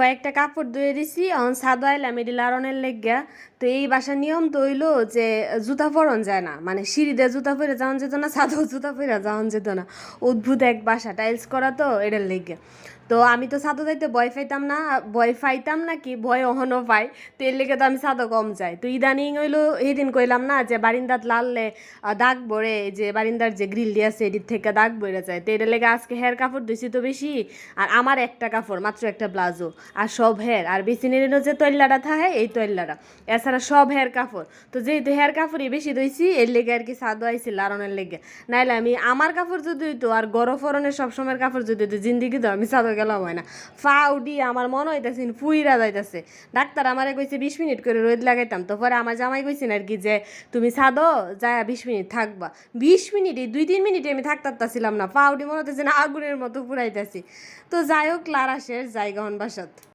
কয়েকটা কাপড় ধুয়ে দিছি, অন সাদা আইলাম, এটি লারনের লেগা তো এই বাসার নিয়ম তো হইল যে জুতা পরন যায় না। মানে সিঁড়ি দিয়ে জুতা পরে যাওয়ান যেত না সাদাও জুতা পরে যাওয়ান যেত না। অদ্ভুত এক বাসা, টাইলস করা তো এটার লেগে তো আমি তো সাদা যাইতে ভয় পাইতাম না ভয় পাইতাম না কি? ভয় অহনও পাই। তো এর লেগে তো আমি সাদা কম যাই। তো ইদানিং হইল সেদিন কইলাম না যে বারিন্দাত আহ, দাগ বড়ে যে বারিন্দার যে গ্রিল দিয়ে আছে এটির থেকে দাগ বইরে যায়। তো এটার লেগে আজকে হেয়ার কাপড় দিছি তো বেশি আর আমার একটা কাপড় মাত্র একটা প্লাজো আর সব হেয়ার। আর বেসিনের যে তৈল্লাটা থাকে এই তৈল্লাটা। এছাড়া সব হেয়ার কাপড়। তো যেহেতু হেয়ার কাপড়ই বেশি দইছি এর লেগে আর কি সাদা আইছি লারনের লেগে। নাইলে আমি আমার কাপড় যদি তো আর গরম ফরনের সবসময়ের কাপড় যদি হইতো জিন্দিগি তো আমি সাদা গেলাম হয় না। ফাউডি আমার মনে হইতেছে ফুইরা যাইতেছে। ডাক্তার আমারে কইছে, বিশ মিনিট করে রোদ লাগাইতাম। তো পরে আমার জামাই কইছেন আর কি যে, তুমি সাদো যায় বিশ মিনিট থাকবা। বিশ মিনিট দুই তিন মিনিটে আমি থাকতারতাছিলাম না। ফাউডি মনে হতেছে না, আগুনের মতো পুরাইতেছি তো যাই হোক লারাসের জায়গা বাসাত।